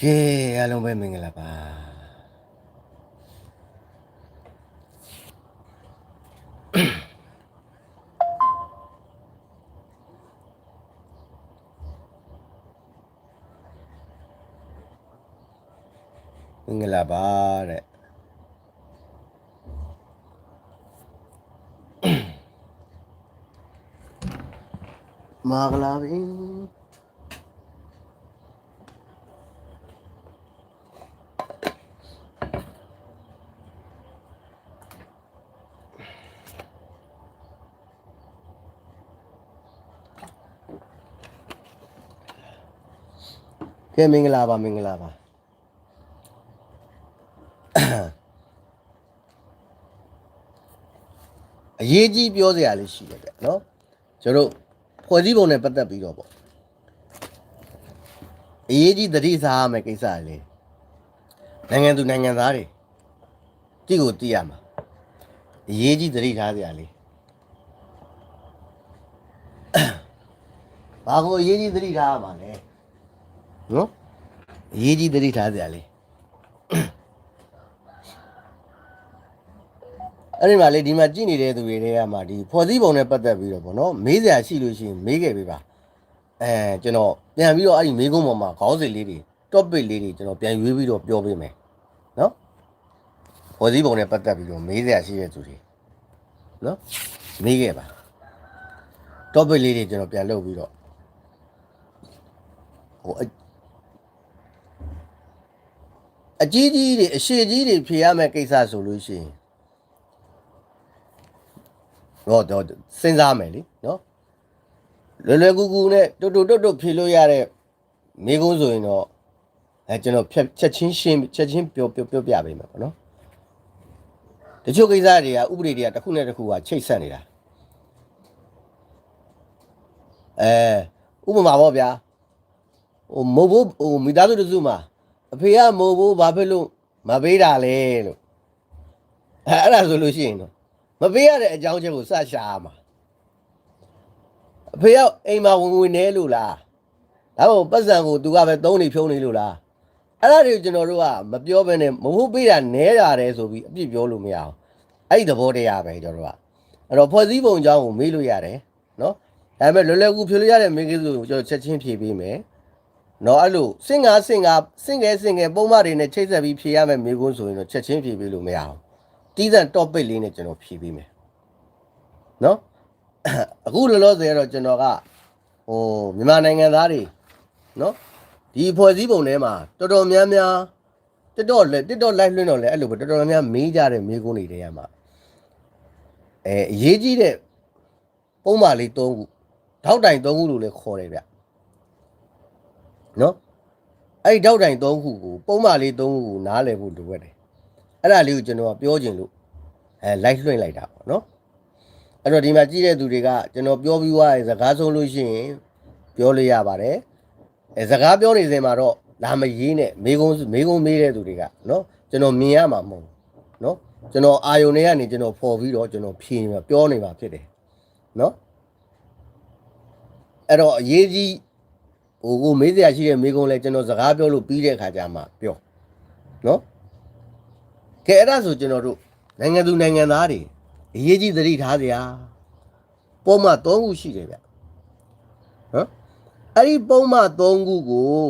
ကဲအားလုံးပဲမင်္ဂလာပါမင်္ဂလာပါတဲ့မာဂလာပင် ကဲမင်္ဂလာပါမင်္ဂလာပါအရေးကြီးပြောစရာလေးရှိတယ်ဗျနော်ကျွန်တော်တို့ဖွဲ့စည်းပုံနဲ့ပတ်သက်ပြီးတော့ပေါ့အရေးကြီးသတိစားရမယ့်ကိစ္စလေးနိုင်ငံသူနိုင်ငံသားတွေတိကိုသိရမှာအရေးကြီးသတိထားစရာလေးဘာကိုအရေးကြီးသတိထားရမှာလဲ နော်အရေးကြီးသတိထားစရာလေးအဲ့ဒီမှာလေဒီမှာကြည့်နေတဲ့သူတွေတွေကမှဒီဖော်စည်းပုံနဲ့ပတ်သက်ပြီးတော့ဗောနော်မေးစရာရှိလို့ရှိရင်မေးခဲ့ပေးပါအဲကျွန်တော်ပြန်ပြီးတော့အဲ့ဒီမေးခွန်းပေါ်မှာခေါင်းစဉ်လေးတွေ topic လေးတွေကျွန်တော်ပြန်ရွေးပြီးတော့ပြောပေးမယ်နော်ဖော်စည်းပုံနဲ့ပတ်သက်ပြီးတော့မေးစရာရှိတဲ့သူတွေနော်မေးခဲ့ပါ topic လေးတွေကျွန်တော်ပြန်လုပ်ပြီးတော့ဟို အအကြီးကြီးတွေအရှိကြီးတွေဖြေရမယ့်ကိစ္စဆိုလို့ရှိရင်တော့တော့စဉ်းစားမယ်လीနော်လွယ်လွယ်ကူကူနဲ့တွတ်တွတ်တွတ်တွတ်ဖြေလို့ရတဲ့မိကုန်းဆိုရင်တော့အဲကျွန်တော်ဖြတ်ချက်ချင်းရှင်းချက်ချင်းပြောပြောပြောပြပေးမယ်ပေါ့နော်တချို့ကိစ္စတွေကဥပဒေတွေကတစ်ခုနဲ့တစ်ခုကချိတ်ဆက်နေတာအဲဥပမာပေါ့ဗျာဟိုမဟုတ်ဘူးဟိုမိသားစုတစ်စုမှာ အဖေကမို့ဘူးဘာဖြစ်လို့မပေးတာလဲလို့အဲအဲ့ဒါဆိုလို့ရှိရင်တော့မပေးရတဲ့အကြောင်းချက်ကိုစရှာရမှာအဖေကအိမ်မှာဝင်ဝင်နေလို့လားဒါမှမဟုတ်ပတ်စံကိုသူကပဲသုံးနေဖြုံးနေလို့လားအဲ့ဒါတွေကိုကျွန်တော်တို့ကမပြောဘဲနဲ့မဟုတ်ပေးတာနဲတာတယ်ဆိုပြီးအပြစ်ပြောလို့မရအောင်အဲ့ဒီသဘောတရားပဲကျွန်တော်တို့ကအဲ့တော့ဖွဲ့စည်းပုံအကြောင်းကိုမေးလို့ရတယ်နော်ဒါပေမဲ့လွယ်လွယ်ကူဖြေလို့ရတဲ့မိန်းကလေးကိုကျွန်တော်ချက်ချင်းဖြေပေးမယ် နော်အဲ့လိုစင်ငါစင်ငါစင်ငယ်စင်ငယ်ပုံမှန်တွေနဲ့ချိတ်ဆက်ပြီးဖြေရမယ်မိကုန်းဆိုရင်တော့ချက်ချင်းဖြေပေးလို့မရအောင်တီးတဲ့ topic လေးနဲ့ကျွန်တော်ဖြေပေးမယ်နော်အခုလောလောဆယ်ကတော့ကျွန်တော်ကဟိုမြန်မာနိုင်ငံသားတွေနော်ဒီဖွဲ့စည်းပုံထဲမှာတော်တော်များများတက်တော့လေတက်တော့ live လွှင့်တော့လေအဲ့လိုပဲတော်တော်များများမေးကြတဲ့မိကုန်းတွေတည်းရမှာအဲအရေးကြီးတဲ့ပုံမှန်လေး၃ခုထောက်တိုင်၃ခုလို့လည်းခေါ်တယ်ဗျ နော်အဲ့ဒီတောက်တိုင်၃ခုကိုပုံမှန်လေး၃ခုကိုနားလည်ဖို့လိုအပ်တယ်အဲ့ဒါလေးကိုကျွန်တော်ကပြောခြင်းလို့အဲ live လွှင့်လိုက်တာပေါ့နော်အဲ့တော့ဒီမှာကြည့်တဲ့သူတွေကကျွန်တော်ပြောပြီးွားတဲ့စကားဆုံးလို့ရှိရင်ပြောလို့ရပါတယ်အဲစကားပြောနေစဉ်မှာတော့လာမရေးနဲ့မေကုန်းမေကုန်းမေးတဲ့သူတွေကနော်ကျွန်တော်မြင်ရမှာမဟုတ်ဘူးနော်ကျွန်တော်အာယုန်တွေကနေကျွန်တော်ပေါ်ပြီးတော့ကျွန်တော်ဖြေနေမှာပြောနေမှာဖြစ်တယ်နော်အဲ့တော့အရေးကြီး ဟိုကိုမေးစရာရှိတဲ့မေးခွန်းလဲကျွန်တော်စကားပြောလို့ပြီးတဲ့အခါကျမှပြောနော်ကဲအဲ့ဒါဆိုကျွန်တော်တို့နိုင်ငံသူနိုင်ငံသားတွေအရေးကြီးသတိထားစရာပုံမှန်၃ခုရှိတယ်ဗျနော်အဲ့ဒီပုံမှန်၃ခုကို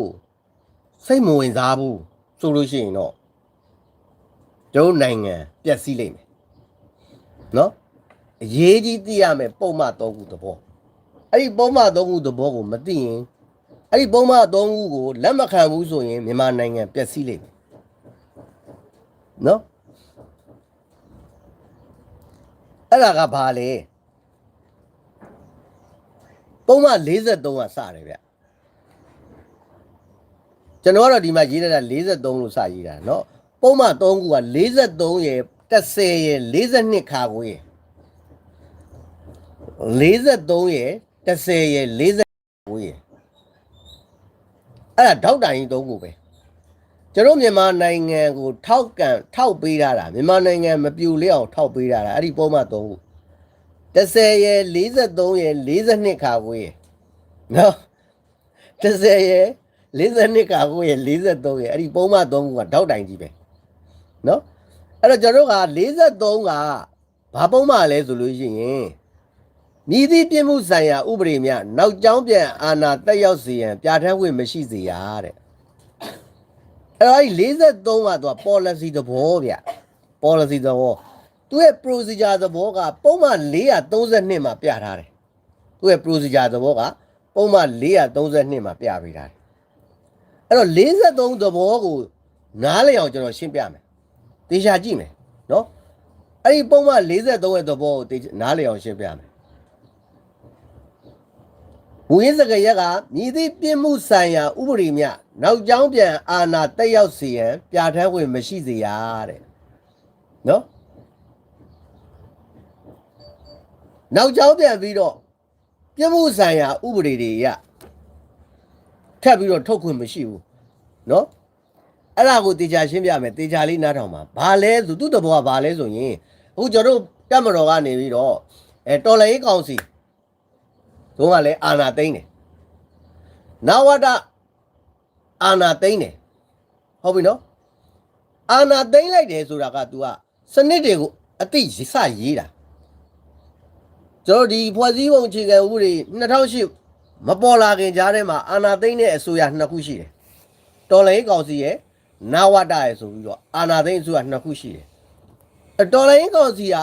စိတ်မဝင်စားဘူးဆိုလို့ရှိရင်တော့တို့နိုင်ငံပျက်စီးလိမ့်မယ်နော်အရေးကြီးသိရမယ်ပုံမှန်၃ခုသဘောအဲ့ဒီပုံမှန်၃ခုသဘောကိုမသိရင် အဲ့ဒီပုံမှန်အသုံးခုကိုလက်မခံဘူးဆိုရင်မြန်မာနိုင်ငံပျက်စီးလိမ့်မယ်နော်အဲ့ဒါကဘာလဲပုံမှန်43ကစတယ်ဗျကျွန်တော်ကတော့ဒီမှာရေးထားတာ43လို့စရေးတာเนาะပုံမှန်3ခုက43ရယ်30ရယ်42ခါကိုရယ်43ရယ်30ရယ်40ကိုရယ် အဲ့ဒါထောက်တိုင်ကြီးသုံးခုပဲကျွန်တော်မြန်မာနိုင်ငံကိုထောက်ကန်ထောက်ပေးထားတာမြန်မာနိုင်ငံမပြူလဲအောင်ထောက်ပေးထားတာအဲ့ဒီပုံမှန်သုံးခု30ရယ်43ရယ်42ခါကိုရယ်နော်30ရယ်42ကာကိုရဲ့43ရဲ့အဲ့ဒီပုံမှန်3ခုကတောက်တိုင်ကြီးပဲနော်အဲ့တော့ကျွန်တော်တို့က43ကဘာပုံမှန်လဲဆိုလို့ရှိရင် မြည်သည့်ပြစ်မှုဆိုင်ရာဥပဒေများနောက်ကျောင်းပြန်အာဏာတက်ရောက်စေရန်ပြဋ္ဌာန်းခွင့်မရှိစေရတဲ့အဲ့တော့အဲ့ဒီ43ကသူက policy သဘောဗျ policy သဘောသူရဲ့ procedure သဘောကပုံမှန်432မှာပြထားတယ်သူရဲ့ procedure သဘောကပုံမှန်432မှာပြပေးထားတယ်အဲ့တော့43သဘောကိုနားလည်အောင်ကျွန်တော်ရှင်းပြမယ်။တေချာကြည့်မယ်နော်။အဲ့ဒီပုံမှန်43ရဲ့သဘောကိုတေချာနားလည်အောင်ရှင်းပြမယ်။ ဝင်းစကရက်ကမြည်သည့်ပြစ်မှုဆိုင်ရာ ဥပဒေများနောက်ကျောင်းပြန်အာဏာတက်ရောက်စေရန်ပြဋ္ဌာန်းခွင့်မရှိစေရတဲ့နော်နောက်ကျောင်းပြန်ပြီးတော့ပြစ်မှုဆိုင်ရာဥပဒေတွေရထပ်ပြီးတော့ထုတ်ခွင့်မရှိဘူးနော်အဲ့ဒါကိုတေချာရှင်းပြမယ်တေချာလေးနားထောင်ပါဘာလဲဆိုသူ့တဘောကဘာလဲဆိုရင်အခုကျွန်တော်တို့တက်မတော်ကနေပြီးတော့အဲတော်လည်းရေးကောင်စီ တို့ကလည်းအာနာသိမ့်တယ်နဝတအာနာသိမ့်တယ်ဟုတ်ပြီနော်အာနာသိမ့်လိုက်တယ်ဆိုတာက तू ကစနစ်တွေကိုအတိစရေးတာကျွန်တော်ဒီဖွဲ့စည်းပုံအခြေခံဥပဒေ2008မပေါ်လာခင်ကြားထဲမှာအာနာသိမ့်တဲ့အစိုးရနှစ်ခုရှိတယ်တော်လိုင်းကောင်စီရဲ့နဝတရဲ့ဆိုပြီးတော့အာနာသိမ့်အစိုးရနှစ်ခုရှိတယ်အတော်လိုင်းကောင်စီက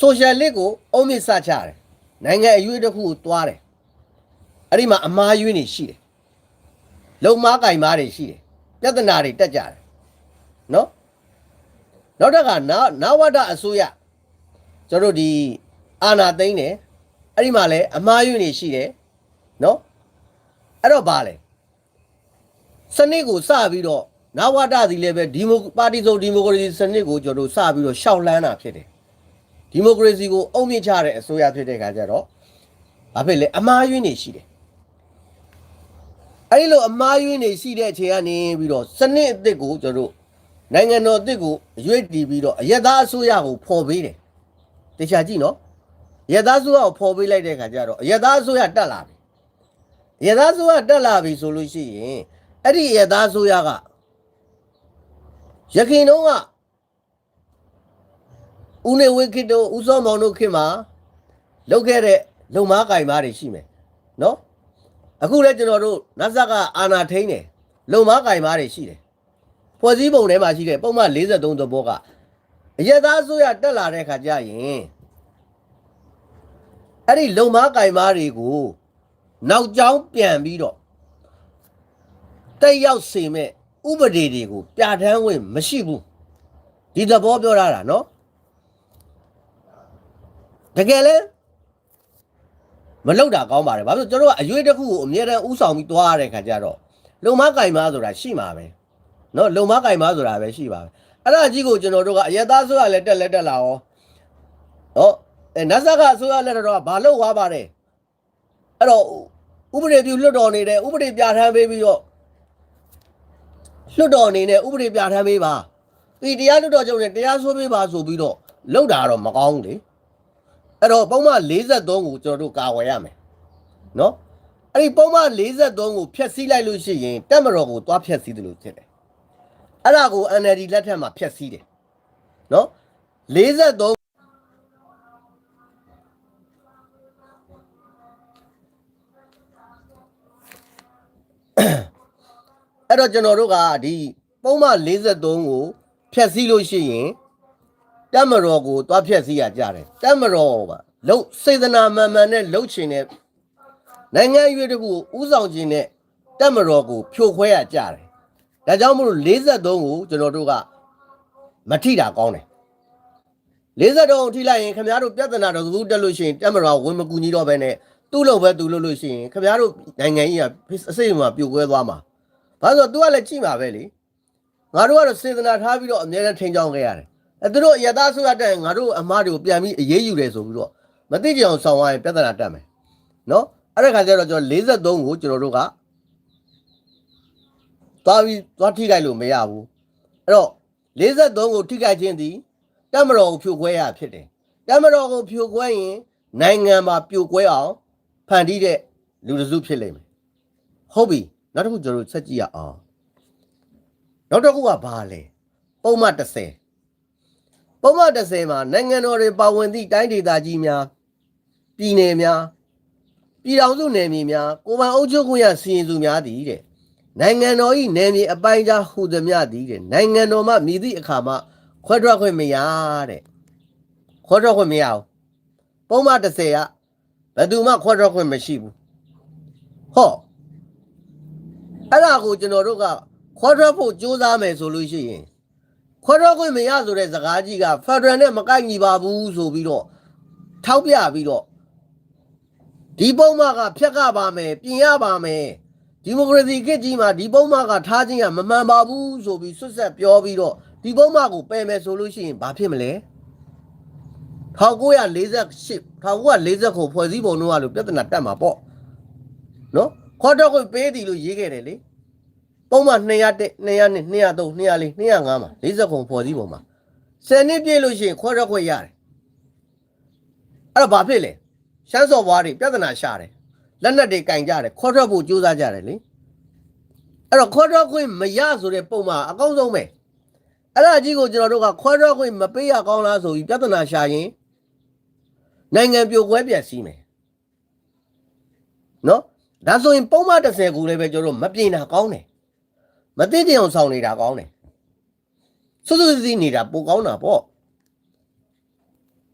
ဆိုရှယ်လစ်ကိုအုံးမြင့်စချတယ် နိုင်ငံအရွေးတစ်ခုကိုတွားတယ်အဲ့ဒီမှာအမားရွေးနေရှိတယ်လုံမားကင်မားတွေရှိတယ်ပြဿနာတွေတက်ကြတယ်နော်နောက်တစ်ခါနနဝတအစိုးရကျွန်တော်တို့ဒီအာနာသိမ့်တယ်အဲ့ဒီမှာလည်းအမားရွေးနေရှိတယ်နော်အဲ့တော့ဘာလဲစနစ်ကိုစပြီးတော့နဝတစီလည်းပဲဒီမိုပါတီစုံဒီမိုကရေစီစနစ်ကိုကျွန်တော်တို့စပြီးတော့ရှောက်လန်းတာဖြစ်တယ် ဒီမိုကရေစီကိုအုံမြင့်ချတဲ့အစိုးရဖြစ်တဲ့ခါကျတော့ဘာဖြစ်လဲအမားရွေးနေရှိတယ်အဲ့ဒီလိုအမားရွေးနေရှိတဲ့အချိန်ကနေပြီးတော့စနစ်အစ်စ်ကိုကျွန်တော်တို့နိုင်ငံတော်အစ်စ်ကိုအရွေးတည်ပြီးတော့အယက်သားအစိုးရကိုဖော်ပေးတယ်တခြားကြည့်နော်ရသဆိုးကိုဖော်ပေးလိုက်တဲ့ခါကျတော့ရသဆိုးရတက်လာပြီရသဆိုးရတက်လာပြီဆိုလို့ရှိရင်အဲ့ဒီရသဆိုးရကရခင်တုန်းက ဦးနေဝင်းခေတ်တို့ဦးစောမောင်တို့ခေတ်မှာလုပ်ခဲ့တဲ့လုံမားကင်မားတွေရှိမယ်နော်အခုလည်းကျွန်တော်တို့နတ်ဆက်ကအာနာထိန်တယ်လုံမားကင်မားတွေရှိတယ်ဖွဲ့စည်းပုံထဲမှာရှိတဲ့ပုံမှန်43သဘောကအရသာဆိုရတက်လာတဲ့ခါကျရင်အဲ့ဒီလုံမားကင်မားတွေကိုနောက်ကျောင်းပြန်ပြီးတော့တက်ရောက်စေမဲ့ဥပဒေတွေကိုပြဋ္ဌာန်းဝင်မရှိဘူးဒီသဘောပြောရတာနော် တကယ်လဲမလောက်တာကောင်းပါတယ်ဘာလို့လဲကျွန်တော်တို့ကအရွေးတစ်ခုကိုအမြဲတမ်းဥဆောင်ပြီးသွားရတဲ့ခါကျတော့လုံမားကင်မားဆိုတာရှိမှာပဲနော်လုံမားကင်မားဆိုတာပဲရှိပါပဲအဲ့ဒါကြီးကိုကျွန်တော်တို့ကအယက်သားဆိုရလဲတက်လက်တက်လာရောနော်အဲနတ်ဆာကအစိုးရလက်တော်ကဘာလို့ဝါပါတယ်အဲ့တော့ဥပဒေပြုလွတ်တော်နေတယ်ဥပဒေပြဋ္ဌာန်းပေးပြီးတော့လွတ်တော်အနေနဲ့ဥပဒေပြဋ္ဌာန်းပေးပါဒီတရားလွတ်တော်ချုပ်နဲ့တရားစွဲပေးပါဆိုပြီးတော့လောက်တာတော့မကောင်းဘူးလေ အဲ့တော့ပုံမှန်43ကိုကျွန်တော်တို့ကာဝယ်ရမယ်နော်အဲ့ဒီပုံမှန်43ကိုဖျက်ဆီးလိုက်လို့ရှိရင်တက်မတော်ကိုသွားဖျက်ဆီးတယ်လို့ဖြစ်တယ်အဲ့ဒါကို NLD လက်ထက်မှာဖျက်ဆီးတယ်နော်43အဲ့တော့ကျွန်တော်တို့ကဒီပုံမှန်43ကိုဖြတ်စည်းလို့ရှိရင် တက်မတော်ကိုသွားဖြတ်စည်းရကြတယ်တက်မတော်ကလုံစေတနာမှန်မှန်နဲ့လှုပ်ချင်တဲ့နိုင်ငံရွေးတကူဥဆောင်ခြင်းနဲ့တက်မတော်ကိုဖြိုခွဲရကြတယ်ဒါကြောင့်မို့လို့43ကိုကျွန်တော်တို့ကမထိတာကောင်းတယ်43ကိုထိလိုက်ရင်ခင်ဗျားတို့ပြဿနာတော့ဘူးတက်လို့ရှိရင်တက်မတော်ဝင်မကူညီတော့ဘဲနဲ့သူ့လို့ပဲသူ့လို့လို့ရှိရင်ခင်ဗျားတို့နိုင်ငံကြီးကအစိမ့်မှာပြိုကွဲသွားမှာဘာလို့လဲ तू ကလည်းကြည့်မှာပဲလေငါတို့ကတော့စေတနာထားပြီးတော့အများနဲ့ထိန်ချောင်းခဲ့ရတယ် အဲသူတို့ရသားဆိုရတဲ့ငါတို့အမားတွေကိုပြန်ပြီးအေးအေးယူတယ်ဆိုပြီးတော့မသိကြအောင်ဆောင်သွားရင်ပြဿနာတက်မယ်နော်အဲ့ဒါခါကျတော့ကျွန်တော်43ကိုကျွန်တော်တို့ကသွားပြီးသွားထိခိုက်လို့မရဘူးအဲ့တော့43ကိုထိခိုက်ခြင်းသည်တက်မတော်ကိုဖြိုခွဲရဖြစ်တယ်တက်မတော်ကိုဖြိုခွဲရင်နိုင်ငံမှာပြိုကွဲအောင်ဖန်တီးတဲ့လူတစ်စုဖြစ်လိမ့်မယ်ဟုတ်ပြီနောက်တစ်ခုကျွန်တော်တို့ဆက်ကြည့်ရအောင်နောက်တစ်ခုကဘာလဲပုံမှန်30 ပုံမှန်30မှာနိုင်ငံတော်တွေပါဝင်သည့်တိုင်းဒေသကြီးများပြည်နယ်များပြည်ထောင်စုနယ်မြေများကိုယ်ပိုင်အုပ်ချုပ်ခွင့်ရစီရင်စုများသည်တဲ့နိုင်ငံတော်၏နယ်မြေအပိုင်းခြားဟူသည်များသည်တဲ့နိုင်ငံတော်မှမြည်သည့်အခါမှခွဲထွက်ခွင့်မရတဲ့ခွဲထွက်ခွင့်မရဘူးပုံမှန်30ကဘယ်သူမှခွဲထွက်ခွင့်မရှိဘူးဟောအဲ့ဒါကိုကျွန်တော်တို့ကခွဲထွက်ဖို့ကြိုးစားမယ်ဆိုလို့ရှိရင် ခွဲထွက်ခွင့်မရဆိုတဲ့စကားကြီးကဖက်ဒရယ်နဲ့မကိုက်ညီပါဘူးဆိုပြီးတော့ထောက်ပြပြီးတော့ဒီပုံမှန်ကဖြတ်ကပါမယ်ပြင်ရပါမယ်ဒီမိုကရေစီခေတ်ကြီးမှာဒီပုံမှန်ကထားခြင်းကမမှန်ပါဘူးဆိုပြီးဆွတ်ဆက်ပြောပြီးတော့ဒီပုံမှန်ကိုပယ်မယ်ဆိုလို့ရှိရင်ဘာဖြစ်မလဲ1948 1940ကိုဖွဲ့စည်းပုံတော့လို့ပြဿနာတက်မှာပေါ့နော်ခွဲထွက်ခွင့်ပေးသည်လို့ရေးခဲ့တယ်လေ ပုံမှန်200တက်200နဲ့203 204 205မှာ40ခုပေါ်စည်းပုံမှာ10နှစ်ပြည့်လို့ရှိရင်ခွဲရက်ခွဲရတယ်အဲ့တော့ဘာဖြစ်လဲရှမ်းစော်ဘွားတွေပြဿနာရှာတယ်လက်နက်တွေကင်ကြတယ်ခွဲရက်ဖို့ကြိုးစားကြတယ်လေအဲ့တော့ခွဲရက်ခွင့်မရဆိုတဲ့ပုံမှာအကောင်းဆုံးပဲအဲ့ဒါကြီးကိုကျွန်တော်တို့ကခွဲရက်ခွင့်မပေးရကောင်းလားဆိုပြီးပြဿနာရှာရင်နိုင်ငံပြိုကွဲပြက်စီးမယ်နော်ဒါဆိုရင်ပုံမှန်30ခုလည်းပဲကျွန်တော်တို့မပြင်တာကောင်းတယ် မသိတဲ့အောင်ဆောင်နေတာကောင်းတယ်စွတ်စွတ်စီးနေတာပိုကောင်းတာပေါ့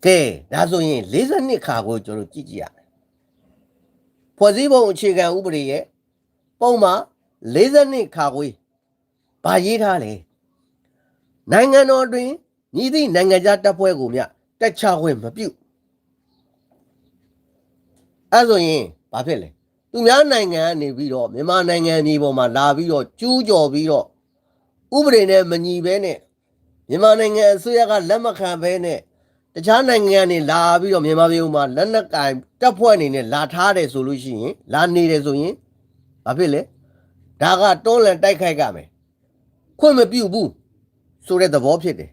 ကဲဒါဆိုရင်52ခါကိုကျွန်တော်ကြည့်ကြည့်ရမယ်ဖွဲ့စည်းပုံအခြေခံဥပဒေရဲ့ပုံမှာ52ခါကိုဘာရေးထားလဲနိုင်ငံတော်တွင်ညီသည့်နိုင်ငံခြားတပ်ဖွဲ့ကိုမြတက်ချခွင့်မပြုအဲ့ဆိုရင်ဘာဖြစ်လဲ သူများနိုင်ငံကနေပြီးတော့မြန်မာနိုင်ငံမြေပေါ်မှာလာပြီးတော့ကျူးကျော်ပြီးတော့ဥပဒေနဲ့မညီဘဲနဲ့မြန်မာနိုင်ငံအစိုးရကလက်မခံဘဲနဲ့တခြားနိုင်ငံကနေလာပြီးတော့မြန်မာပြည်မှာလက်နက်ကင်တပ်ဖွဲ့အနေနဲ့လာထားတယ်ဆိုလို့ရှိရင်လာနေတယ်ဆိုရင်ဘာဖြစ်လဲဒါကတွန်းလှန်တိုက်ခိုက်ကြမယ်ခွင့်မပြုဘူးဆိုတဲ့သဘောဖြစ်တယ်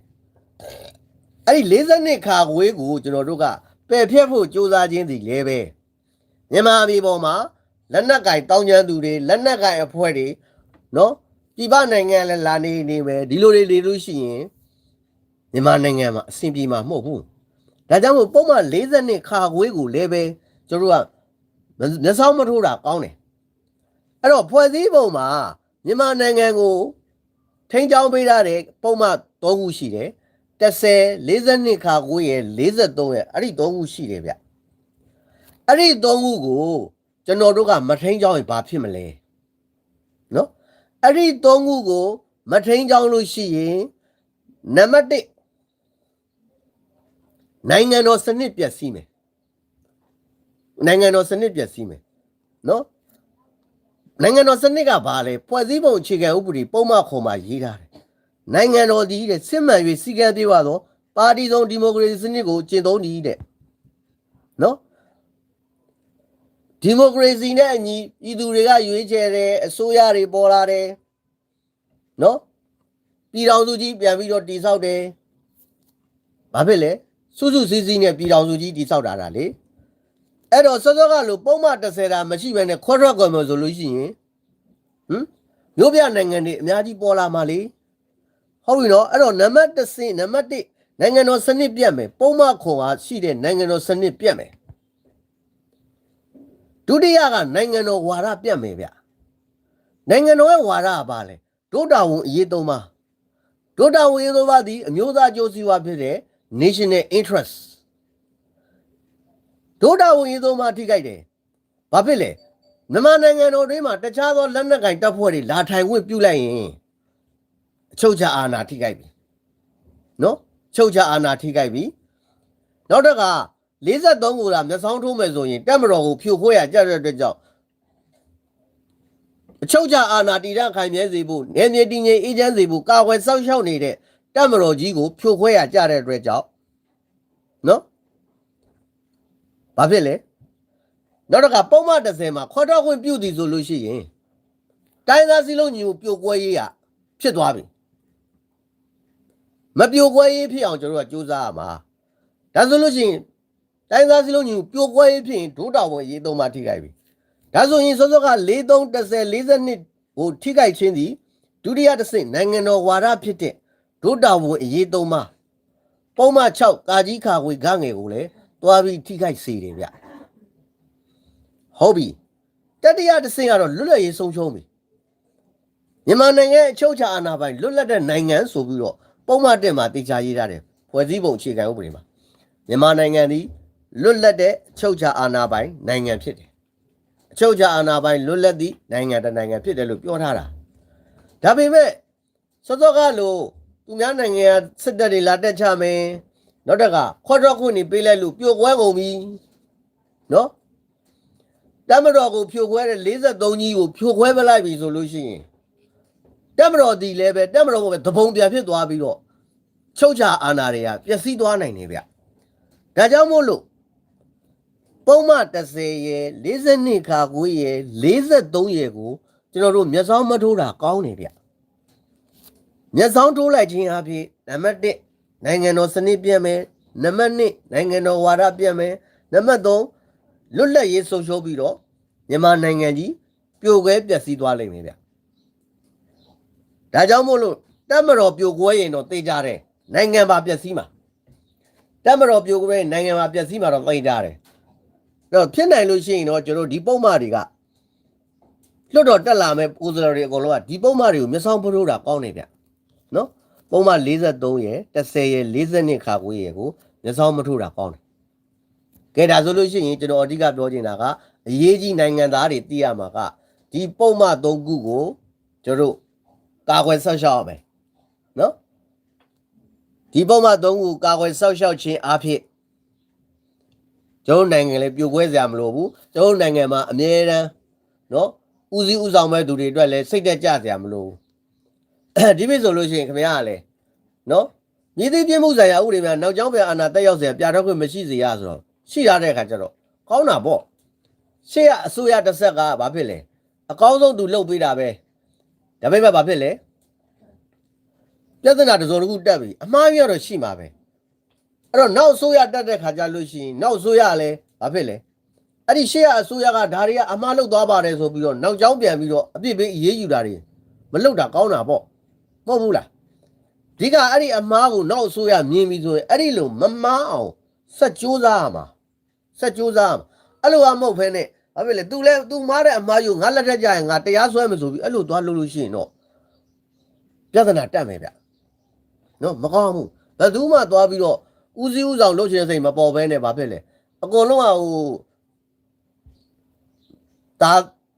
အဲ့ဒီ52ခါခွေးကိုကျွန်တော်တို့ကပယ်ဖြတ်ဖို့ကြိုးစားခြင်းစီလည်းပဲမြန်မာပြည်ပေါ်မှာ လက်နက်ကင်တောင်းကျမ်းသူတွေလက်နက်ကင်အဖွဲ့တွေနော်ပြည်ပနိုင်ငံလည်းလာနေနေပဲဒီလိုတွေနေလို့ရှိရင်မြန်မာနိုင်ငံမှာအဆင်ပြေမှာမဟုတ်ဘူးဒါကြောင့်မို့ပုံမှန်42ခါခွေးကိုလည်းပဲကျွန်တော်တို့ကမျက်စောင်းမထိုးတာကောင်းတယ်အဲ့တော့ဖွဲ့စည်းပုံမှာမြန်မာနိုင်ငံကိုထိန်းချောင်းပေးထားတဲ့ပုံမှန်3ခုရှိတယ်30 42ခါခွေးရယ်43ရယ်အဲ့ဒီ3ခုရှိတယ်ဗျအဲ့ဒီသုံးခုကို ကျွန်တော်တို့ကမထိန်ကြောင်းရင်ဘာဖြစ်မလဲနော်အဲ့ဒီသုံးခုကို မထိန်ကြောင်းလို့ရှိရင်နံပါတ်1နိုင်ငံတော်စနစ်ပြည့်စည်မယ်နိုင်ငံတော်စနစ်ပြည့်စည်မယ်နော်နိုင်ငံတော်စနစ်ကဘာလဲဖွဲ့စည်းပုံအခြေခံဥပဒေပုံမှန်ခုံမှာရေးထားတယ်နိုင်ငံတော်ဒီတဲ့စစ်မှန်၍စီကံပြေပါတော့ပါတီစုံဒီမိုကရေစီစနစ်ကိုကျင့်သုံးဒီတဲ့နော် ဒီမိုကရေစီနဲ့အညီပြည်သူတွေကရွေးချယ်တယ်အစိုးရတွေပေါ်လာတယ်နော်ပြည်တော်စုကြီးပြန်ပြီးတော့တိဆောက်တယ်ဘာဖြစ်လဲစုစုစည်းစည်းနဲ့ပြည်တော်စုကြီးတိဆောက်တာဒါလေအဲ့တော့စောစောကလို့ပုံမှန်30တာမရှိဘဲနဲ့ခွက်ထွက်ကွယ်မဆိုလို့ရှိရင်ဟမ်မြို့ပြနိုင်ငံတွေအများကြီးပေါ်လာမှာလေဟုတ်ပြီနော်အဲ့တော့နံပါတ်1စင်နံပါတ်1နိုင်ငံတော်စနစ်ပြတ်မယ်ပုံမှန်ခွန်အားရှိတဲ့နိုင်ငံတော်စနစ်ပြတ်မယ် ဒုတိယကနိုင်ငံတော်ဝါဒပြတ်မယ်ဗျနိုင်ငံတော်ရဲ့ဝါဒကဘာလဲဒုတာဝန်အရေးသုံးပါဒုတာဝန်အရေးသုံးပါသည်အမျိုးသားအကျိုးစီးပွားဖြစ်တဲ့ national interest ဒုတာဝန်အရေးသုံးပါထိခိုက်တယ်ဘာဖြစ်လဲမြန်မာနိုင်ငံတော်တွင်းမှာတခြားသောလက်နက်ကင်တပ်ဖွဲ့တွေလာထိုင်ခွင့်ပြုလိုက်ရင်အချုပ်ချာအာဏာထိခိုက်ပြီနော်ချုပ်ချာအာဏာထိခိုက်ပြီနောက်တစ်ခါ 53ကိုလာမျက်စောင်းထိုးမယ်ဆိုရင်တက်မတော်ကိုဖြိုခွဲရကြတဲ့အတွက်ကြောင့်အချုပ်ချအာဏာတည်တံ့ခိုင်မြဲစေဖို့နေမြေတည်ငြိမ်အေးချမ်းစေဖို့ကာကွယ်စောင့်ရှောက်နေတဲ့တက်မတော်ကြီးကိုဖြိုခွဲရကြတဲ့အတွက်ကြောင့်နော်ဘာဖြစ်လဲနောက်တစ်ခါပုံမှန်30မှာခွတ်တော့ခွင့်ပြုသည်ဆိုလို့ရှိရင်တိုင်းသားစည်းလုံးညီကိုပြိုကွဲရေးရဖြစ်သွားပြီမပြိုကွဲရေးဖြစ်အောင်ကျွန်တော်တို့ကစူးစမ်းရမှာဒါဆိုလို့ရှိရင် တိုင်းသားစလုံးကြီးပြိုကွဲရေးဖြစ်ရင်ဒုတာဝန်ရေးသုံးပါထိခိုက်ပြီဒါဆိုရင်စောစောက43 30 42ဟိုထိခိုက်ခြင်းသည်ဒုတိယတစ်ဆင့်နိုင်ငံတော်ဝါဒဖြစ်တဲ့ဒုတာဝန်အရေးသုံးပါပုံမှန်6ကာကြီးခါခွေဂငယ်ကိုလည်းတွားပြီးထိခိုက်စေတယ်ဗျဟုတ်ပြီတတိယတစ်ဆင့်ကတော့လွတ်လပ်ရေးဆုံးရှုံးပြီမြန်မာနိုင်ငံအချုပ်အခြာအာဏာပိုင်လွတ်လပ်တဲ့နိုင်ငံဆိုပြီးတော့ပုံမှန်တက်မှာတေချာရေးထားတယ်ဖွဲ့စည်းပုံအခြေခံဥပဒေမှာမြန်မာနိုင်ငံသည် လွတ်လပ်တဲ့အချုပ်အခြာအာဏာပိုင်နိုင်ငံဖြစ်တယ်အချုပ်အခြာအာဏာပိုင်လွတ်လပ်သည့်နိုင်ငံတစ်နိုင်ငံဖြစ်တယ်လို့ပြောထားတာဒါပေမဲ့စောစောကလို့သူများနိုင်ငံကစစ်တပ်တွေလာတက်ချမယ်နောက်တက်ကခေါ်တော့ခွင့်နေပေးလိုက်လို့ပြိုကွဲကုန်ပြီနော်တမတော်ကိုဖြိုခွဲတဲ့43ကြီးကိုဖြိုခွဲပလိုက်ပြီဆိုလို့ရှိရင်တမတော်ဒီလည်းပဲတမတော်ကပဲသဘုံပြန်ဖြစ်သွားပြီးတော့ချုပ်ချာအာဏာတွေကပျက်စီးသွားနိုင်တယ်ဗျဒါကြောင့်မို့လို့ ပုံမှန်30ရယ်42ခါကိုရယ်43ရယ်ကိုကျွန်တော်တို့မျက်စောင်းမထိုးတာကောင်းတယ်ဗျမျက်စောင်းထိုးလိုက်ခြင်းအဖြစ်နံပါတ်1နိုင်ငံတော်စနစ်ပြတ်မယ်နံပါတ်2နိုင်ငံတော်ဝါဒပြတ်မယ်နံပါတ်3လွတ်လပ်ရေးဆုံးရှုံးပြီးတော့မြန်မာနိုင်ငံကြီးပြိုကွဲပျက်စီးသွားလိမ့်မယ်ဗျဒါကြောင့်မို့လို့တက်မတော်ပြိုကွဲရင်တော့သိကြတယ်နိုင်ငံပါပျက်စီးမှာတက်မတော်ပြိုကွဲရင်နိုင်ငံပါပျက်စီးမှာတော့သိကြတယ်အဲ့ တော့ဖြစ်နိုင်လို့ရှိရင်တော့ကျွန်တော်တို့ဒီပုံမှန်တွေကလွတ်တော်တက်လာမဲ့ကိုယ်စားလှယ်တွေအကုန်လုံးကဒီပုံမှန်တွေကိုမျက်စောင်းဖထိုးတာကောင်းနေဗျနော်ပုံမှန်43ရယ်30ရယ်42ခါကိုရယ်ကိုမျက်စောင်းမထိုးတာကောင်းတယ်ကဲဒါဆိုလို့ရှိရင်ကျွန်တော်အဓိကပြောချင်တာကအရေးကြီးနိုင်ငံသားတွေသိရမှာကဒီပုံမှန်3ခုကိုကျွန်တော်တို့ကာကွယ်ဆောက်ရှောက်ရမယ်နော်ဒီပုံမှန်3ခုကာကွယ်ဆောက်ရှောက်ခြင်းအဖြစ် ကျွန်တော်တို့နိုင်ငံလည်းပြိုကွဲစရာမလိုဘူးကျွန်တော်တို့နိုင်ငံမှာအမြဲတမ်းနော်ဦးစီးဦးဆောင်မဲ့သူတွေအတွက်လည်းစိတ်သက်ကြစရာမလိုဘူးဒီပြဆိုလို့ရှိရင်ခင်ဗျားကလည်းနော်မြေသိပြင်းမှုဆိုင်ရာဥပဒေများနောက်ကျောင်းပြန်အာဏာတက်ရောက်စရာပြတော့ခွင့်မရှိစေရဆိုတော့ရှိရတဲ့အခါကျတော့ကောင်းတာပေါ့ရှေ့ကအစိုးရတစ်ဆက်ကဘာဖြစ်လဲအကောင်းဆုံးသူလှုပ်ပေးတာပဲဒါပေမဲ့ဘာဖြစ်လဲပြဿနာတစ်စုံတစ်ခုတက်ပြီအမှားကြီးကတော့ရှိမှာပဲ အဲ့တော့နောက်အစိုးရတက်တဲ့ခါကျလို့ရှိရင်နောက်အစိုးရလည်းဘာဖြစ်လဲအဲ့ဒီရှေ့ရအစိုးရကဒါတွေကအမှားလုပ်သွားပါတယ်ဆိုပြီးတော့နောက်ကျောင်းပြန်ပြီးတော့အပြစ်ပေးအေးအေးယူတာတွေမလုပ်တာကောင်းတာပေါ့မဟုတ်ဘူးလားဒီကအဲ့ဒီအမားကိုနောက်အစိုးရမြင်ပြီးဆိုရင်အဲ့ဒီလိုမမားအောင်ဆက်ကြိုးစားရမှာဆက်ကြိုးစားရမှာအဲ့လိုအမဟုတ်ဖ ೇನೆ ဘာဖြစ်လဲ तू လဲ तू မားတဲ့အမားယူငါလက်ထက်ကြရင်ငါတရားစွဲမယ်ဆိုပြီးအဲ့လိုသွားလုပ်လို့ရှိရင်တော့ပြဿနာတက်မယ်ဗျနော်မကောင်းဘူးဘယ်သူမှသွားပြီးတော့ ဦးစီးဦးဆောင်လုပ်ချင်တဲ့စိတ်မပေါ်ဘဲနဲ့ဘာဖြစ်လဲအကုန်လုံးကဟိုတာ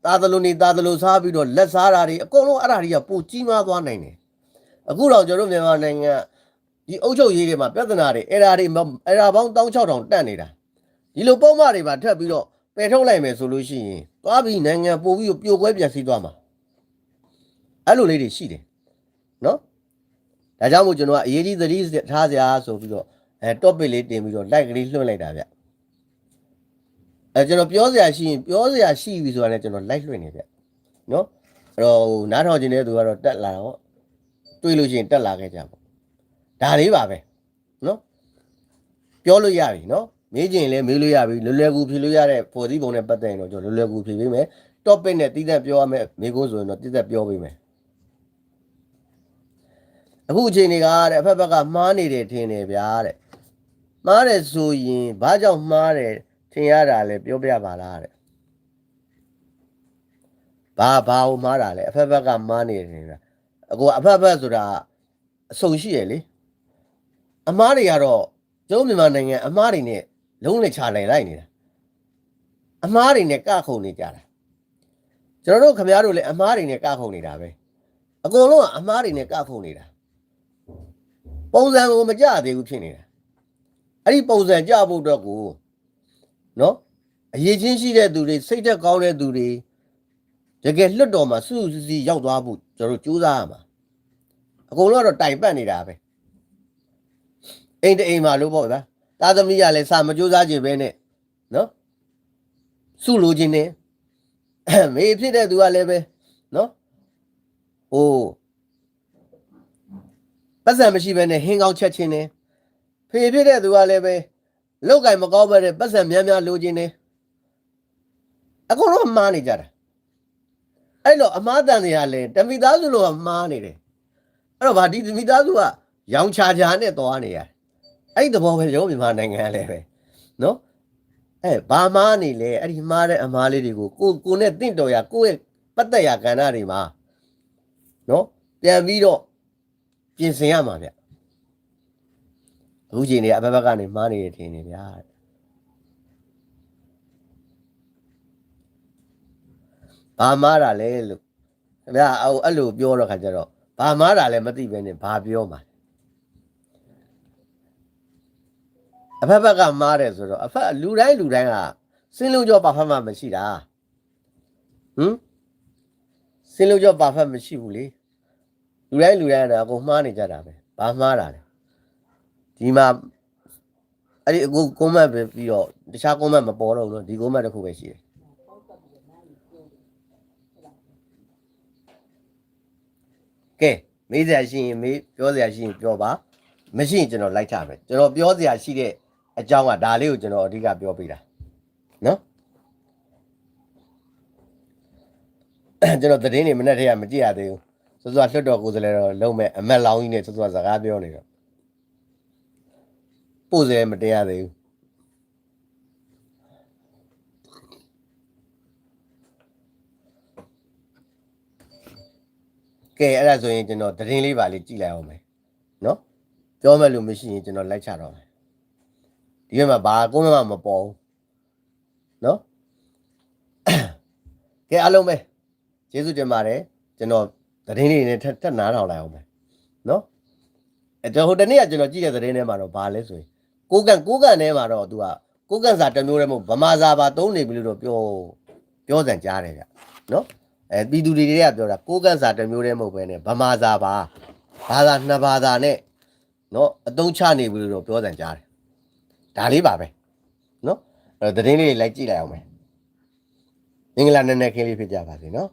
တာသလိုနေတာသလိုစားပြီးတော့လက်စားတာတွေအကုန်လုံးအဲ့ဒါတွေကပိုကြီးမားသွားနိုင်တယ်အခုတော့ကျွန်တော်တို့မြန်မာနိုင်ငံဒီအုပ်ချုပ်ရေးတွေမှာပြဿနာတွေအဲ့ဒါတွေမအဲ့ဒါပေါင်း16000တက်နေတာဒီလိုပုံမှန်တွေပါထပ်ပြီးတော့ပယ်ထုတ်လိုက်မယ်ဆိုလို့ရှိရင်သွားပြီးနိုင်ငံပို့ပြီးတော့ပြိုကွဲပြန်စီးသွားမှာအဲ့လိုလေးတွေရှိတယ်နော်ဒါကြောင့်မို့ကျွန်တော်ကအရေးကြီးသတိထားစရာဆိုပြီးတော့ အဲ topic လေးတင်ပြီးတော့ like ကလေးလွှင့်လိုက်တာဗျအဲကျွန်တော်ပြောစရာရှိရင်ပြောစရာရှိပြီဆိုတာနဲ့ကျွန်တော် like လွှင့်နေဗျနော်အဲ့တော့ဟိုနားထောင်ခြင်းတဲ့သူကတော့တက်လာတော့တွေးလို့ရှိရင်တက်လာခဲ့ကြပေါ့ဒါလေးပါပဲနော်ပြောလို့ရပြီနော်မေးခြင်းလည်းမေးလို့ရပြီလွယ်လွယ်ကူဖြေလို့ရတဲ့ပေါ်စည်းပုံနဲ့ပတ်သက်ရင်တော့ကျွန်တော်လွယ်လွယ်ကူဖြေပေးမယ် topic နဲ့တည်သက်ပြောရမယ်မေးခွန်းဆိုရင်တော့တည်သက်ပြောပေးမယ်အခုအချိန်တွေကတဲ့အဖက်ဘက်ကမှားနေတယ်ထင်တယ်ဗျာတဲ့ မှားတယ်ဆိုရင်ဘာကြောင့်မှားတယ်ထင်ရတာလဲပြောပြပါလားတဲ့ဘာဘာကိုမှားတာလဲအဖက်ဖက်ကမှားနေတယ်နေတာအကိုအဖက်ဖက်ဆိုတာအဆုံရှိရလေအမားတွေကတော့ကျုံးမြန်မာနိုင်ငံအမားတွေနဲ့လုံးနဲ့ချလိုက်လိုက်နေတာအမားတွေနဲ့ကခုန်နေကြတာကျွန်တော်တို့ခမရတို့လည်းအမားတွေနဲ့ကခုန်နေတာပဲအကုန်လုံးကအမားတွေနဲ့ကခုန်နေတာပုံစံကိုမကြသေးဘူးဖြစ်နေတာ အဲ့ဒီပုံစံကြဖို့အတွက်ကိုနော်အရေးချင်းရှိတဲ့သူတွေစိတ်သက်ကောင်းတဲ့သူတွေတကယ်လွတ်တော်မှာစုစုစည်းစည်းရောက်သွားဖို့ကျွန်တော်တို့ကြိုးစားရမှာအကုန်လုံးကတော့တိုင်ပတ်နေတာပဲအိမ်တအိမ်မှာလို့ပေါ့ဗျာသားသမီးကလည်းစာမကြိုးစားခြင်းပဲနဲ့နော်စုလိုခြင်းနဲ့မေဖြစ်တဲ့သူကလည်းပဲနော်ဟိုပတ်စံမရှိဘဲနဲ့ဟင်းကောင်းချက်ခြင်းနဲ့ ဖေဖြစ်တဲ့သူကလည်းပဲလောက်ကင်မကောင်းပဲတဲ့ပတ်စံများများလိုချင်နေအကုန်လုံးမှားနေကြတာအဲ့တော့အမားတန်တွေကလည်းတမိသားစုလိုကမှားနေတယ်အဲ့တော့ဗာဒီမိသားစုကရောင်ချာချာနဲ့သွားနေရတယ်အဲ့ဒီသဘောပဲကျွန်တော်မြန်မာနိုင်ငံကလည်းပဲနော်အဲဘာမားနေလဲအဲ့ဒီမှားတဲ့အမားလေးတွေကိုကိုကိုနဲ့တင့်တော်ရကိုယ့်ရဲ့ပတ်သက်ရာကဏ္ဍတွေမှာနော်ပြန်ပြီးတော့ပြင်ဆင်ရမှာဗျ အခုချိန်နေအဘဘက်ကနေမှားနေတယ်ထင်နေဗျာဘာမားတာလဲလို့ခင်ဗျာအဲ့အဲ့လိုပြောတော့ခါကျတော့ဘာမားတာလဲမသိပဲနဲ့ဘာပြောမှာအဖက်ဖက်ကမားတယ်ဆိုတော့အဖက်လူတိုင်းလူတိုင်းကစင်းလုံးကြောပါဖတ်မှမရှိတာဟမ်စင်းလုံးကြောပါဖတ်မရှိဘူးလေလူတိုင်းလူတိုင်းကတော့အကုန်မှားနေကြတာပဲဘာမှားတာလဲ ဒီမှာအဲ့ဒီအခုကွန်မန့်ပဲပြီးတော့တခြားကွန်မန့်မပေါ်တော့ဘူးနော်ဒီကွန်မန့်တစ်ခုပဲရှိတယ်ကဲမေးစရာရှိရင်မေးပြောစရာရှိရင်ပြောပါမရှိရင်ကျွန်တော်လိုက်ချမယ်ကျွန်တော်ပြောစရာရှိတဲ့အကြောင်းကဒါလေးကိုကျွန်တော်အဓိကပြောပေးတာနော်ကျွန်တော်သတင်းတွေမနေ့တည်းကမကြည့်ရသေးဘူးစောစောလွတ်တော်ကိုယ်စားလှယ်တော့လုံးမဲ့အမက်လောင်းကြီးနဲ့စောစောစကားပြောနေတော့ ပို့စဲမတင်ရသေးဘူးကဲအဲ့ဒါဆိုရင်ကျွန်တော်သတင်းလေးပါလေးကြည့်လိုက်အောင်မယ်နော်ပြောမယ်လို့မရှိရင်ကျွန်တော်လိုက်ချတော့မယ်ဒီဘက်မှာဘာကုန်းမှမပေါ်ဘူးနော်ကဲအားလုံးပဲကျေးဇူးတင်ပါတယ်ကျွန်တော်သတင်းလေးနဲ့ထပ်ထပ်နားထောင်လိုက်အောင်မယ်နော်အဲတော့ဟိုတနေ့ကကျွန်တော်ကြည့်တဲ့သတင်းထဲမှာတော့ဘာလဲဆိုရင် ကိုကန်ကိုကန်ထဲမှာတော့သူကကိုကန်စာတစ်မျိုးတည်းမဟုတ်ဗမာစာပါသုံးနေပြီလို့တော့ပြောပြောစံကြားတယ်ဗျနော်အဲပြည်သူတွေကပြောတာကိုကန်စာတစ်မျိုးတည်းမဟုတ်ပဲနဲ့ဗမာစာပါဘာသာနှစ်ဘာသာနဲ့နော်အသုံးချနေပြီလို့တော့ပြောစံကြားတယ်ဒါလေးပါပဲနော်အဲသတင်းလေးလိုက်ကြည့်လိုက်အောင်မယ်မင်္ဂလာနည်းနည်းခင်းလေးဖြစ်ကြပါစေနော်